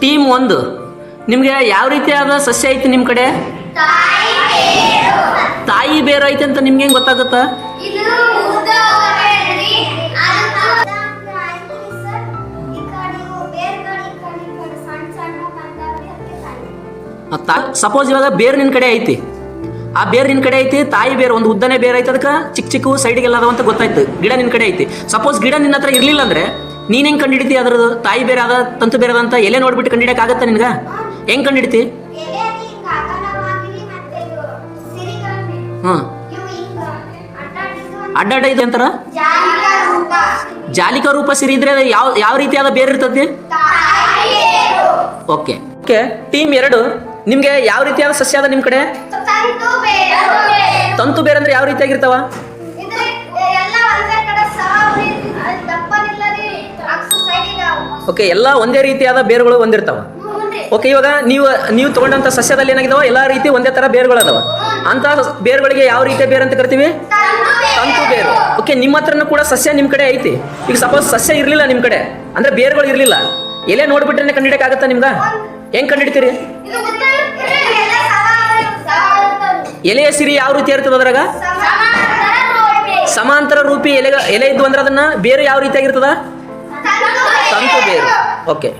Team ಒಂದು. ನಿಮಗೆ ಯಾವ ರೀತಿಯಾದ ಸಸ್ಯ ಐತಿ ನಿಮ್ಮ ಕಡೆ? ತಾಯಿ ಬೇರು ಐತೆ ಅಂತ ನಿಮ್ಗೆ ಹೆಂಗೆ ಗೊತ್ತಾಗುತ್ತಾ ಸಪೋಸ್ ಇವಾಗ ಬೇರು ನಿನ್ನ ಕಡೆ ಐತಿ. ಆ ಬೇರು ನಿನ್ನ ಕಡೆ ಐತಿ, ತಾಯಿ ಬೇರು, ಒಂದು ಉದ್ದನೆ ಬೇರೆ ಐತೆ ಅದಕ್ಕೆ ಚಿಕ್ಕ ಚಿಕ್ಕ ಸೈಡಿಗೆಲ್ಲ ಅದಾವ ಅಂತ ಗೊತ್ತಾಯ್ತು. ಗಿಡ ನಿನ್ನ ಕಡೆ ಐತಿ. ಸಪೋಸ್ ಗಿಡ ನಿನ್ನ ಹತ್ರ ಇರಲಿಲ್ಲ ಅಂದ್ರೆ ನೀನು ಹೆಂಗೆ ಕಂಡಿಡ್ತಿ ಅದ್ರದ್ದು? ತಾಯಿ ಬೇರೆ ಅದ ತಂತು ಬೇರೆ ಅಂತ ಎಲೆ ನೋಡ್ಬಿಟ್ಟು ಕಂಡಿಡಕ್ ಆಗತ್ತ ನಿನ್ಗ? ಹೆಂಗೆ ಕಂಡಿಡ್ತಿ? ಅಡ್ಡಾಡಿದ್ದು ಅಡ್ಡಾಡ ಇದೆ ಅಂತಾರ? ಜಾಲಿಕ ರೂಪ ಸಿರಿ ಇದ್ರೆ ಯಾವ ಯಾವ ರೀತಿಯಾದ ಬೇರೆ ಇರ್ತದೆ? ಓಕೆ. ಓಕೆ ಟೀಮ್ ಎರಡು. ನಿಮಗೆ ಯಾವ ರೀತಿಯಾದ ಸಸ್ಯ ಅದ ನಿಮ್ಮ ಕಡೆ? ತಂತು ಬೇರೆ ಅಂದ್ರೆ ಯಾವ ರೀತಿಯಾಗಿರ್ತಾವ? ಓಕೆ ಎಲ್ಲ ಒಂದೇ ರೀತಿಯಾದ ಬೇರುಗಳು ಹೊಂದಿರ್ತಾವ ಓಕೆ ಇವಾಗ ನೀವು ನೀವು ತಗೊಂಡಂತ ಸಸ್ಯದಲ್ಲಿ ಏನಾಗಿದಾವ? ಎಲ್ಲ ರೀತಿ ಒಂದೇ ತರ ಬೇರುಗಳು ಅದಾವ ಅಂತ ಬೇರುಗಳಿಗೆ ಯಾವ ರೀತಿಯ ಬೇರು ಅಂತ ಕರಿತೀವಿ? ತಂತು ಬೇರು. ಓಕೆ ನಿಮ್ಮ ಹತ್ರನೂ ಕೂಡ ಸಸ್ಯ ನಿಮ್ಮ ಕಡೆ ಐತಿ. ಈಗ ಸಪೋಸ್ ಸಸ್ಯ ಇರಲಿಲ್ಲ ನಿಮ್ಮ ಕಡೆ ಅಂದ್ರೆ ಬೇರುಗಳು ಇರಲಿಲ್ಲ. ಎಲೆ ನೋಡ್ಬಿಟ್ರೆ ಕಂಡಿಡಕ್ ಆಗತ್ತ ನಿಮ್ಗೆ? ಹೆಂಗ್ ಕಂಡಿಡ್ತೀರಿ. ಎಲೆಯ ಸಿರಿ ಯಾವ ರೀತಿ ಇರ್ತದೆ ಅದ್ರಾಗ? ಸಮಾಂತರ ರೂಪಿ. ಎಲೆಗ ಎಲೆ ಇದ್ದು ಅಂದ್ರೆ ಅದನ್ನ ಬೇರೆ ಯಾವ ರೀತಿಯಾಗಿರ್ತದ. ಓಕೆ